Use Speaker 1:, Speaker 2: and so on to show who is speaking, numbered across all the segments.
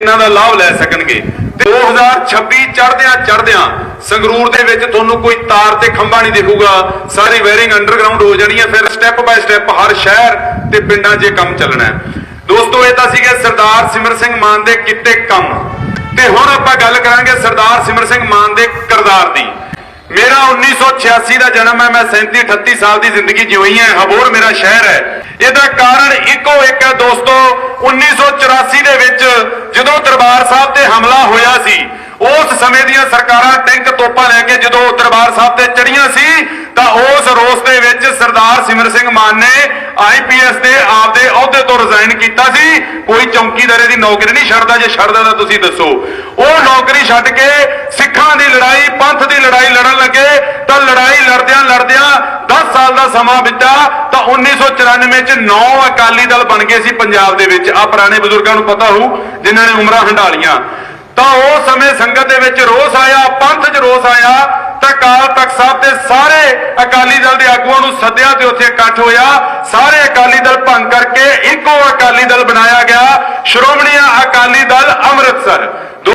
Speaker 1: ਇਹਨਾਂ ਦਾ ਲਾਭ ਲੈ ਸਕਣਗੇ। 2026 ਚੜ੍ਹਦਿਆਂ ਚੜ੍ਹਦਿਆਂ ਸੰਗਰੂਰ ਦੇ ਵਿੱਚ ਤੁਹਾਨੂੰ ਕੋਈ ਤਾਰ ਤੇ ਖੰਭਾ ਨਹੀਂ ਦਿਖੂਗਾ। ਸਾਰੀ ਵਾਇਰਿੰਗ ਅੰਡਰਗਰਾਉਂਡ ਹੋ ਜਾਣੀ ਹੈ। ਫਿਰ ਸਟੈਪ ਬਾਏ ਸਟੈਪ ਹਰ ਸ਼ਹਿਰ ਤੇ ਪਿੰਡਾਂ 'ਚ ਇਹ ਕੰਮ ਚੱਲਣਾ ਹੈ। ਦੋਸਤੋ, ਇਹ ਤਾਂ ਸੀਗੇ ਸਰਦਾਰ ਸਿਮਰ ਸਿੰਘ ਮਾਨ ਦੇ ਕਿਤੇ ਕੰਮ। ਤੇ ਹੁਣ ਆਪਾਂ ਗੱਲ ਕਰਾਂਗੇ ਸਰਦਾਰ ਸਿਮਰ ਸਿੰਘ ਮਾਨ ਦੇ ਕਿਰਦਾਰ ਦੀ। ਮੇਰਾ 1986 ਦਾ ਜਨਮ ਹੈ, ਮੈਂ 37 38 ਸਾਲ ਦੀ ਜ਼ਿੰਦਗੀ ਜਿਉਈ ਹੈ। ਹਬੋਰ ਮੇਰਾ ਸ਼ਹਿਰ ਹੈ। ਇਹਦਾ ਕਾਰਨ ਇੱਕੋ ਇੱਕ ਹੈ ਦੋਸਤੋ 1984 ਦੇ ਵਿੱਚ ਜਦੋਂ ਦਰਬਾਰ ਸਾਹਿਬ ਤੇ ਹਮਲਾ ਹੋਇਆ ਸੀ, ਉਸ ਸਮੇਂ ਦੀਆਂ ਸਰਕਾਰਾਂ ਟੈਂਕ ਤੋਪਾਂ ਲੈ ਕੇ ਜਦੋਂ ਦਰਬਾਰ ਸਾਹਿਬ ਤੇ ਚੜੀਆਂ ਸੀ, ਤਾਂ ਉਸ ਰੋਸ ਦੇ ਵਿੱਚ ਸਰਦਾਰ ਸਿਮਰ ਸਿੰਘ ਮਾਨ ਨੇ ਆਈਪੀਐਸ ਦੇ ਆਪਦੇ ਅਹੁਦੇ ਤੋਂ ਰਿਜ਼ਾਈਨ ਕੀਤਾ ਸੀ। ਕੋਈ ਚੌਕੀਦਾਰੇ ਦੀ ਨੌਕਰੀ ਨਹੀਂ ਛੱਡਦਾ, ਜੇ ਛੱਡਦਾ ਤਾਂ ਤੁਸੀਂ ਦੱਸੋ। ਉਹ ਨੌਕਰੀ ਛੱਡ ਕੇ ਸਿੱਖਾਂ ਦੀ ਲੜਾਈ ਪੰਥ ਦੀ ਲੜਾਈ ਲੜਨ ਲੱਗੇ ਤਾਂ ਲੜਾਈ ਲੜਦਿਆਂ ਲੜਦਿਆਂ 10 ਸਾਲ ਦਾ ਸਮਾਂ ਬੀਤਾ ਤਾਂ 1994 ਚ 9 ਅਕਾਲੀ ਦਲ ਬਣ ਗਏ ਸੀ ਪੰਜਾਬ ਦੇ ਵਿੱਚ। ਆ ਪੁਰਾਣੇ ਬਜ਼ੁਰਗਾਂ ਨੂੰ ਪਤਾ ਹੋਊ, ਜਿਨ੍ਹਾਂ ਨੇ ਉਮਰਾਂ ਹੰਡਾਲੀਆਂ ਤਾਂ ਉਹ ਸਮੇਂ ਸੰਗਤ ਦੇ ਵਿੱਚ ਰੋਸ ਆਇਆ, ਪੰਥ 'ਚ ਰੋਸ ਆਇਆ, ਤਾਂ ਕਾਲ ਤਖਤ ਸਾਹਿਬ ਦੇ ਸਾਰੇ ਅਕਾਲੀ ਦਲ ਦੇ ਆਗੂਆਂ ਨੂੰ ਸੱਦਿਆ ਤੇ ਉੱਥੇ ਇਕੱਠ ਹੋਇਆ। ਸਾਰੇ ਅਕਾਲੀ ਦਲ ਭੰਗ ਕਰਕੇ ਇੱਕੋ ਅਕਾਲੀ ਦਲ ਬਣਾਇਆ ਗਿਆ। ਸ਼੍ਰੋਮਣੀ ਅਕਾਲੀ ਦਲ ਅੰਮ੍ਰਿਤਸਰ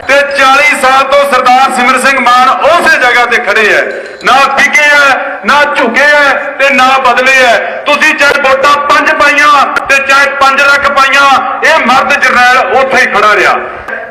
Speaker 1: ਤੇ 40 ਸਾਲ ਤੋਂ ਸਰਦਾਰ ਸਿਮਰ ਸਿੰਘ ਮਾਨ ਉਸੇ ਜਗ੍ਹਾ ਤੇ ਖੜੇ ਐ। ਨਾ ਵਿਗੇ ਐ, ਨਾ ਝੁਕੇ ਐ ਤੇ ਨਾ ਬਦਲੇ ਐ। ਤੁਸੀਂ ਚਾਹੇ ਵੋਟਾਂ ਪੰਜ ਪਾਈਆਂ ਤੇ ਚਾਹੇ 5 ਲੱਖ ਪਾਈਆਂ, ਇਹ ਮਰਦ ਜਰਨੈਲ ਉੱਥੇ ਹੀ ਖੜਾ ਰਿਹਾ।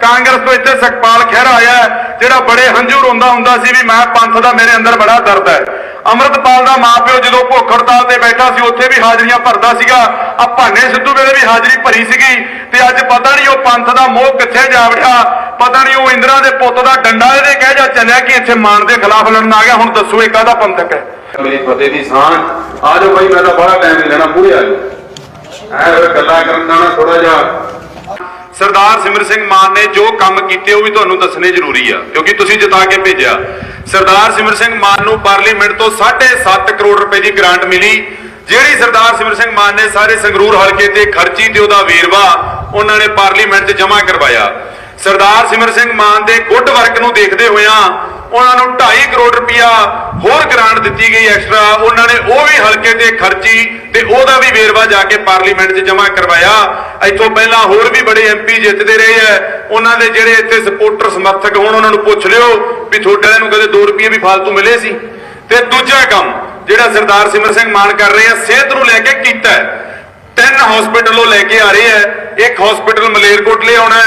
Speaker 1: ਕਾਂਗਰਸ ਤੋਂ ਇੱਥੇ ਸੁਖਪਾਲ ਖਹਿਰਾ ਆਇਆ, ਜਿਹੜਾ ਬੜੇ ਹੰਝੂ ਰੋਂਦਾ ਹੁੰਦਾ ਸੀ ਵੀ ਮੈਂ ਪੰਥ ਦਾ ਮੇਰੇ ਅੰਦਰ ਬੜਾ ਦਰਦ ਹੈ ਅੰਮ੍ਰਿਤਪਾਲ ਦਾ ਮਾਪਿਓ ਜਦੋਂ ਭੁੱਖ ਹੜਤਾਲ ਤੇ ਬੈਠਾ ਸੀ, ਉੱਥੇ ਵੀ ਹਾਜ਼ਰੀਆਂ ਭਰਦਾ ਸੀਗਾ। ਆ ਭਾਨੇ ਸਿੱਧੂ ਵੇਲੇ ਵੀ ਹਾਜ਼ਰੀ ਭਰੀ ਸੀਗੀ ਤੇ ਅੱਜ ਪਤਾ ਨਹੀਂ ਉਹ ਪੰਥ ਦਾ ਮੋਹ ਕਿੱਥੇ ਜਾ ਵੜਿਆ। ਪਤਾ ਨਹੀਂ ਉਹ ਇੰਦਰਾ ਦੇ ਪੁੱਤ ਦਾ ਡੰਡਾ ਇਹਦੇ ਕਹਿ ਜਾ ਚੱਲਿਆ ਕਿ ਇੱਥੇ ਮਾਨ ਦੇ ਖਿਲਾਫ ਲੜਨ ਆ ਗਿਆ। ਹੁਣ ਦੱਸੋ ਇਹ ਕਾਹਦਾ ਪੰਥਕ ਹੈ?
Speaker 2: ਮੇਰੀ ਫਤਿਹ ਦੀ ਸਾਂਝ। ਆ ਜਾਓ ਬਾਈ ਮੈਂ ਤਾਂ ਬੜਾ ਟਾਈਮ ਨਹੀਂ ਲੈਣਾ ਪੂਰੇ ਆ ਜਾਓ। ਐ ਗੱਲਾਂ ਕਰਨ ਦਾ ਨਾ ਥੋੜਾ ਜਿਹਾ।
Speaker 1: ਸਰਦਾਰ ਸਿਮਰ ਸਿੰਘ ਮਾਨ ਨੇ ਜੋ ਕੰਮ ਕੀਤੇ ਉਹ ਵੀ ਤੁਹਾਨੂੰ ਦੱਸਣੇ ਜ਼ਰੂਰੀ ਆ ਕਿਉਂਕਿ ਤੁਸੀਂ ਜਿਤਾ ਕੇ ਭੇਜਿਆ। ਸਰਦਾਰ ਸਿਮਰ ਸਿੰਘ ਮਾਨ ਨੂੰ ਪਾਰਲੀਮੈਂਟ ਤੋਂ 7.5 ਕਰੋੜ ਰੁਪਏ ਦੀ ਗ੍ਰਾਂਟ ਮਿਲੀ ਜਿਹੜੀ ਸਰਦਾਰ ਸਿਮਰ ਸਿੰਘ ਮਾਨ ਨੇ ਸਾਰੇ ਸੰਗਰੂਰ ਹਲਕੇ ਤੇ ਖਰਚੀ ਤੇ ਉਹਦਾ ਵੇਰਵਾ ਉਹਨਾਂ ਨੇ ਪਾਰਲੀਮੈਂਟ 'ਚ ਜਮ੍ਹਾਂ ਕਰਵਾਇਆ। ਸਰਦਾਰ ਸਿਮਰ ਸਿੰਘ ਮਾਨ ਦੇ ਗੁੱਡ ਵਰਕ ਨੂੰ ਦੇਖਦੇ ਹੋਇਆਂ ਉਹਨਾਂ ਨੂੰ 2.5 ਕਰੋੜ ਰੁਪਇਆ ਹੋਰ ਗ੍ਰਾਂਟ ਦਿੱਤੀ ਗਈ ਐਕਸਟਰਾ ਉਹਨਾਂ ਨੇ ਉਹ ਵੀ ਹਲਕੇ ਤੇ ਖਰਚੀ ਤੇ ਉਹਦਾ ਵੀ ਵੇਰਵਾ ਜਾ ਕੇ ਪਾਰਲੀਮੈਂਟ 'ਚ ਜਮ੍ਹਾਂ ਕਰਵਾਇਆ। ਇੱਥੋਂ ਪਹਿਲਾਂ ਹੋਰ ਵੀ ਬੜੇ ਐਮਪੀ ਜਿੱਤਦੇ ਰਹੇ ਐ। ਉਹਨਾਂ ਦੇ ਜਿਹੜੇ ਇੱਥੇ ਸਪੋਰਟਰ ਸਮਰਥਕ ਹੋਣ, ਉਹਨਾਂ ਨੂੰ ਪੁੱਛ ਲਿਓ ਵੀ ਤੁਹਾਡੇ ਨੂੰ ਕਦੇ 2 ਰੁਪਏ ਵੀ ਫालतू ਮਿਲੇ ਸੀ। ਤੇ ਦੂਜਾ ਕੰਮ ਜਿਹੜਾ ਸਰਦਾਰ ਸਿਮਰ ਸਿੰਘ ਮਾਨ ਕਰ ਰਹੇ ਆ, ਸਿਹਤ ਨੂੰ ਲੈ ਕੇ ਕੀਤਾ ਹੈ ਤਿੰਨ ਹਸਪੀਟਲੋਂ ਲੈ ਕੇ ਆ ਰਹੇ ਐ। ਇੱਕ ਹਸਪੀਟਲ ਮਲੇਰਕੋਟਲੇ ਆਉਣਾ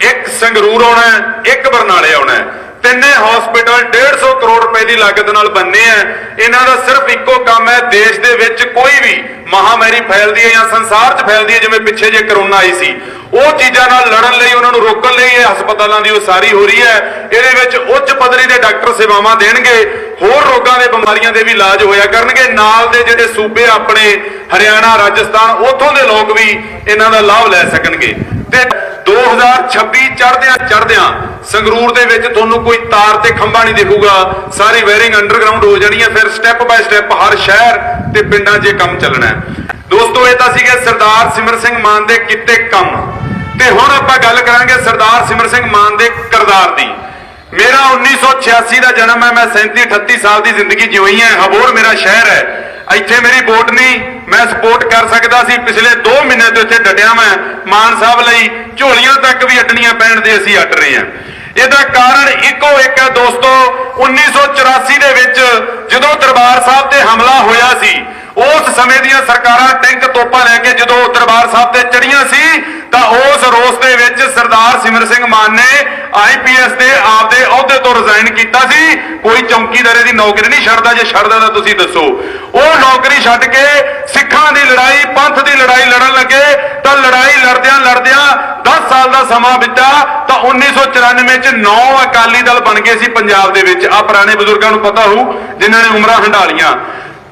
Speaker 1: ਇੱਕ ਸੰਗਰੂਰ ਆਉਣਾ ਇੱਕ ਬਰਨਾਲੇ ਆਉਣਾ ਹੈ। ਤਿੰਨੇ ਹਸਪੀਟਲ 150 ਕਰੋੜ ਰੁਪਏ ਦੀ ਲਾਗਤ ਨਾਲ ਬੰਨੇ ਆ। ਇਹਨਾਂ ਦਾ ਸਿਰਫ ਇੱਕੋ ਕੰਮ ਹੈ ਦੇਸ਼ ਦੇ ਵਿੱਚ ਕੋਈ ਵੀ ਮਹਾਮਾਰੀ ਫੈਲਦੀ ਹੈ ਜਾਂ ਸੰਸਾਰ 'ਚ ਫੈਲਦੀ ਹੈ, ਜਿਵੇਂ ਪਿੱਛੇ ਜੇ ਕਰੋਨਾ ਆਈ ਸੀ। ਉਹ ਚੀਜ਼ਾਂ ਨਾਲ ਲੜਨ ਲਈ ਉਹਨਾਂ ਨੂੰ ਰੋਕਣ ਲਈ ਇਹ ਹਸਪਤਾਲਾਂ ਦੀ ਉਸਾਰੀ ਹੋ ਰਹੀ ਹੈ। ਇਹਦੇ ਵਿੱਚ ਉੱਚ ਪੱਧਰੀ ਦੇ ਡਾਕਟਰ ਸੇਵਾਵਾਂ ਦੇਣਗੇ, ਹੋਰ ਰੋਗਾਂ ਦੇ ਬਿਮਾਰੀਆਂ ਦੇ ਵੀ ਇਲਾਜ ਹੋਇਆ ਕਰਨਗੇ। ਨਾਲ ਦੇ ਜਿਹੜੇ ਸੂਬੇ ਆਪਣੇ ਹਰਿਆਣਾ, ਰਾਜਸਥਾਨ, ਉੱਥੋਂ ਦੇ ਲੋਕ ਵੀ ਇਹਨਾਂ ਦਾ ਲਾਭ ਲੈ ਸਕਣਗੇ। ਤੇ 2026 ਚੜ੍ਹਦਿਆਂ ਚੜ੍ਹਦਿਆਂ ਸੰਗਰੂਰ ਦੇ ਵਿੱਚ ਤੁਹਾਨੂੰ ਕੋਈ ਤਾਰ ਤੇ ਖੰਭਾ ਨਹੀਂ ਦਿਖੂਗਾ। ਸਾਰੀ ਵਾਇਰਿੰਗ ਅੰਡਰਗਰਾਉਂਡ ਹੋ ਜਾਣੀ ਹੈ। ਫਿਰ ਸਟੈਪ ਬਾਏ ਸਟੈਪ ਹਰ ਸ਼ਹਿਰ ਤੇ ਪਿੰਡਾਂ 'ਚ ਕੰਮ ਚੱਲਣਾ ਹੈ। ਦੋਸਤੋ, ਇਹ ਤਾਂ ਸੀਗੇ ਸਰਦਾਰ ਸਿਮਰ ਸਿੰਘ ਮਾਨ ਦੇ ਕਿਤੇ ਕੰਮ। ਤੇ ਹੁਣ ਆਪਾਂ ਗੱਲ ਕਰਾਂਗੇ ਸਰਦਾਰ ਸਿਮਰ ਸਿੰਘ ਮਾਨ ਦੇ ਕਿਰਦਾਰ ਦੀ। ਮੇਰਾ 1986 ਦਾ ਜਨਮ ਹੈ। ਮੈਂ 37 38 ਸਾਲ ਦੀ ਜ਼ਿੰਦਗੀ ਜਿਉਈ ਹੈ ਹਬੋਰ ਮੇਰਾ ਸ਼ਹਿਰ ਹੈ। ਇੱਥੇ ਮੇਰੀ ਵੋਟ ਨਹੀਂ ਮੈਂ ਸਪੋਰਟ ਕਰ ਸਕਦਾ ਸੀ। ਪਿਛਲੇ 2 ਮਹੀਨੇ ਤੋਂ ਇੱਥੇ ਡਟਿਆ ਮੈਂ। ਮਾਨ ਸਾਹਿਬ ਲਈ ਝੋਲੀਆਂ ਤੱਕ ਵੀ ਅੱਡਣੀਆਂ ਪੈਣ ਦੇ ਅਸੀਂ ਅੱਡ ਰਹੇ ਹਾਂ। ਇਹਦਾ ਕਾਰਨ ਇੱਕੋ ਇੱਕ ਹੈ ਦੋਸਤੋ 1984 ਦੇ ਵਿੱਚ ਜਦੋਂ ਦਰਬਾਰ ਸਾਹਿਬ ਤੇ ਹਮਲਾ ਹੋਇਆ ਸੀ, ਉਸ ਸਮੇਂ ਦੀਆਂ ਸਰਕਾਰਾਂ ਟੈਂਕ ਤੋਪਾਂ ਲੈ ਕੇ ਜਦੋਂ ਦਰਬਾਰ ਸਾਹਿਬ ਤੇ ਚੜੀਆਂ ਸੀ, ਤਾਂ ਉਸ ਰੋਸ ਦੇ ਵਿੱਚ ਸਰਦਾਰ ਸਿਮਰ ਸਿੰਘ ਮਾਨ ਨੇ ਆਈਪੀਐਸ ਦੇ ਆਪਦੇ ਅਹੁਦੇ ਤੋਂ ਰਿਜ਼ਾਈਨ ਕੀਤਾ ਸੀ। ਕੋਈ ਚੌਕੀਦਾਰੇ ਦੀ ਨੌਕਰੀ ਨਹੀਂ ਛੱਡਦਾ, ਜੇ ਛੱਡਦਾ ਤਾਂ ਤੁਸੀਂ ਦੱਸੋ। ਉਹ ਨੌਕਰੀ ਛੱਡ ਕੇ ਸਿੱਖਾਂ ਦੀ ਲੜਾਈ, ਪੰਥ ਦੀ ਲੜਾਈ ਲੜਨ ਲੱਗੇ, ਤਾਂ ਲੜਾਈ ਲੜਦਿਆਂ ਲੜਦਿਆਂ 10 ਸਾਲ ਦਾ ਸਮਾਂ ਬੀਤਾ, ਤਾਂ 1994 ਚ 9 ਅਕਾਲੀ ਦਲ ਬਣ ਗਏ ਸੀ ਪੰਜਾਬ ਦੇ ਵਿੱਚ। ਆ ਪੁਰਾਣੇ ਬਜ਼ੁਰਗਾਂ ਨੂੰ ਪਤਾ ਹੋਊ, ਜਿਨ੍ਹਾਂ ਨੇ ਉਮਰਾਂ ਹੰਡਾਲੀਆਂ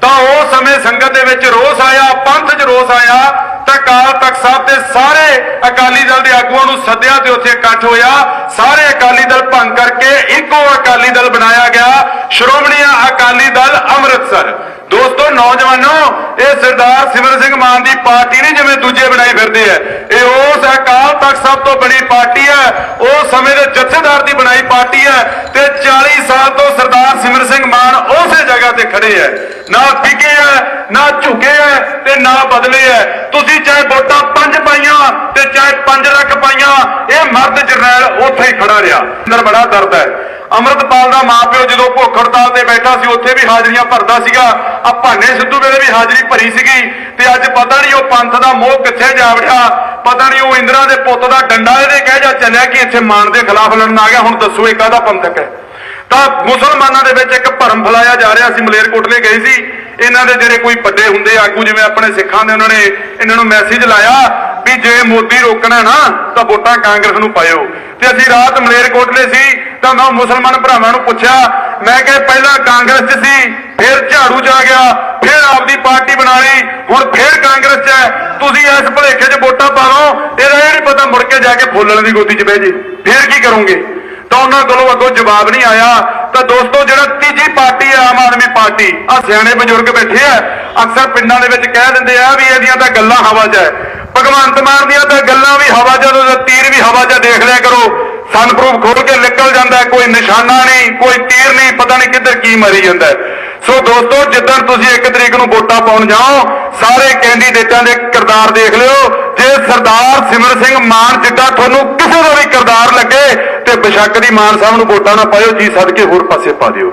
Speaker 1: ਤਾਂ ਉਹ ਸਮੇਂ ਸੰਗਤ ਦੇ ਵਿੱਚ ਰੋਸ ਆਇਆ, ਪੰਥ 'ਚ ਰੋਸ ਆਇਆ ਅਕਾਲ ਤਖਤ ਸਾਹਿਬ ਤੇ ਸਾਰੇ ਅਕਾਲੀ ਦਲ ਦੇ ਆਗੂਆਂ ਨੂੰ ਸੱਦਿਆ ਤੇ ਉੱਥੇ ਇਕੱਠ ਹੋਇਆ। ਸਾਰੇ ਅਕਾਲੀ ਦਲ ਭੰਗ ਕਰਕੇ ਇੱਕੋ ਅਕਾਲੀ ਦਲ ਬਣਾਇਆ ਗਿਆ। ਸ਼੍ਰੋਮਣੀ ਅਕਾਲੀ ਦਲ ਅੰਮ੍ਰਿਤਸਰ। ਦੋਸਤੋ, ਨੌਜਵਾਨੋ, ਇਹ ਸਰਦਾਰ ਸਿਮਰ ਸਿੰਘ ਮਾਨ ਦੀ ਪਾਰਟੀ ਨਹੀਂ ਜਿਵੇਂ ਦੂਜੇ ਬਣਾਈ ਫਿਰਦੇ ਆ। ਇਹ ਉਸ ਅਕਾਲ ਤਖਤ ਸਾਹਿਬ ਤੋਂ ਬਣੀ ਪਾਰਟੀ ਹੈ ਉਸ ਸਮੇਂ ਦੇ ਜਥੇਦਾਰ ਦੀ ਬਣਾਈ ਪਾਰਟੀ ਹੈ ਤੇ 40 ਸਾਲ ਤੋਂ ਸਰਦਾਰ ਸਿਮਰ ਸਿੰਘ ਮਾਨ ਉਸੇ ਜਗ੍ਹਾ ਤੇ ਖੜੇ ਹੈ। ਨਾ ਵਿਗੇ ਹੈ, ਨਾ ਝੁਕੇ ਹੈ ਤੇ ਨਾ ਬਦਲੇ ਹੈ। ਤੁਸੀਂ ਚਾਹੇ ਵੋਟਾਂ 5 ਖੜਾ ਰਿਹਾ। ਅੰਦਰ ਬੜਾ ਦਰਦ ਹੈ। ਅਮਰਤਪਾਲ ਦਾ ਮਾਪਿਓ ਜਦੋਂ ਭੁੱਖ ਹੜਤਾਲ ਤੇ ਬੈਠਾ ਸੀ, ਉੱਥੇ ਵੀ ਹਾਜ਼ਰੀਆਂ ਭਰਦਾ ਸੀਗਾ। ਆ ਭਾਨੇ ਸਿੱਧੂ ਵੇਲੇ ਵੀ ਹਾਜ਼ਰੀ ਭਰੀ ਸੀਗੀ ਤੇ ਅੱਜ ਪਤਾ ਨਹੀਂ ਉਹ ਪੰਥ ਦਾ ਮੋਹ ਕਿੱਥੇ ਜਾ ਵੜਿਆ। ਪਤਾ ਨਹੀਂ ਉਹ ਇੰਦਰਾ ਦੇ ਪੁੱਤ ਦਾ ਡੰਡਾ ਇਹਦੇ ਕਹਿ ਜਾ ਚੱਲਿਆ ਕਿ ਇੱਥੇ ਮਾਨ ਦੇ ਖਿਲਾਫ ਲੜਨ ਆ ਗਿਆ। ਹੁਣ ਦੱਸੋ ਇਹ ਕਾਹਦਾ ਪੰਥਕ ਹੈ? ਤਾਂ ਮੁਸਲਮਾਨਾਂ ਦੇ ਵਿੱਚ ਇੱਕ ਭਰਮ ਫੈਲਾਇਆ ਜਾ ਰਿਹਾ। ਸੀ ਮਲੇਰਕੋਟਲੇ ਗਏ ਸੀ। ਇਹਨਾਂ ਦੇ ਜਿਹੜੇ ਕੋਈ ਵੱਡੇ ਹੁੰਦੇ ਆਗੂ, ਜਿਵੇਂ ਆਪਣੇ ਸਿੱਖਾਂ ਦੇ ਉਹਨਾਂ ਨੇ ਇਹਨਾਂ ਨੂੰ ਮੈਸੇਜ ਲਾਇਆ ਵੀ ਜੇ ਮੋਦੀ ਰੋਕਣਾ ਨਾ, ਤਾਂ ਵੋਟਾਂ ਕਾਂਗਰਸ ਨੂੰ ਪਾਇਓ। ਤੇ ਅਸੀਂ ਰਾਤ ਮਲੇਰਕੋਟਲੇ ਸੀ, ਤਾਂ ਮੈਂ ਮੁਸਲਮਾਨ ਭਰਾਵਾਂ ਨੂੰ ਪੁੱਛਿਆ, ਮੈਂ ਕਿਹਾ ਪਹਿਲਾਂ ਕਾਂਗਰਸ 'ਚ ਸੀ, ਫਿਰ ਝਾੜੂ 'ਚ ਆ ਗਿਆ, ਫਿਰ ਆਪਦੀ ਪਾਰਟੀ ਬਣਾ ਲਈ, ਹੁਣ ਫਿਰ ਕਾਂਗਰਸ 'ਚ ਹੈ। ਤੁਸੀਂ ਇਸ ਭਲੇਖੇ 'ਚ ਵੋਟਾਂ ਪਾ ਲਓ ਇਹਦਾ ਇਹ ਨਹੀਂ ਪਤਾ ਮੁੜ ਕੇ ਜਾ ਕੇ ਫੁੱਲਣ ਦੀ ਗੋਦੀ 'ਚ ਬਹਿ ਜੇ। ਫਿਰ ਕੀ ਕਰੋਗੇ? ਤਾਂ ਉਹਨਾਂ ਕੋਲੋਂ ਅੱਗੋਂ ਜਵਾਬ ਨਹੀਂ ਆਇਆ। ਤਾਂ ਦੋਸਤੋ, ਜਿਹੜਾ ਤੀਜੀ ਪਾਰਟੀ ਹੈ, ਆਮ ਆਦਮੀ ਪਾਰਟੀ ਆ ਸਿਆਣੇ ਬਜ਼ੁਰਗ ਬੈਠੇ ਆ, ਅਕਸਰ ਪਿੰਡਾਂ ਦੇ ਵਿੱਚ ਕਹਿ ਦਿੰਦੇ ਆ ਵੀ ਇਹਦੀਆਂ ਤਾਂ ਗੱਲਾਂ ਹਵਾ 'ਚ ਹੈ। ਭਗਵੰਤ ਮਾਨ ਦੀਆਂ ਤਾਂ ਗੱਲਾਂ ਵੀ ਹਵਾ 'ਚ ਉਹਦਾ ਤੀਰ ਵੀ ਹਵਾ 'ਚ ਦੇਖ ਲਿਆ ਕਰੋ। ਸਨਪਰੂਫ ਖੋਲ ਕੇ ਨਿਕਲ ਜਾਂਦਾ ਕੋਈ ਨਿਸ਼ਾਨਾ ਨਹੀਂ, ਕੋਈ ਤੀਰ ਨਹੀਂ, ਪਤਾ ਨਹੀਂ ਕਿੱਧਰ ਕੀ ਮਰੀ ਜਾਂਦਾ ਸੋ ਦੋਸਤੋ, ਜਿੱਦਣ ਤੁਸੀਂ 1 ਤਰੀਕ ਨੂੰ ਵੋਟਾਂ ਪਾਉਣ ਜਾਓ, ਸਾਰੇ ਕੈਂਡੀਡੇਟਾਂ ਦੇ ਕਿਰਦਾਰ ਦੇਖ ਲਿਓ। ਜੇ ਸਰਦਾਰ ਸਿਮਰ ਸਿੰਘ ਮਾਨ ਜਿੱਦਾਂ ਤੁਹਾਨੂੰ ਕਿਸੇ ਦਾ ਵੀ ਕਿਰਦਾਰ ਲੱਗੇ, ਤੇ ਬੇਸ਼ੱਕ ਦੀ ਮਾਨ ਸਾਹਿਬ ਨੂੰ ਵੋਟਾਂ ਨਾ ਪਾਇਓ, ਜੀ ਸਦਕੇ ਹੋਰ ਪਾਸੇ ਪਾ ਦਿਓ।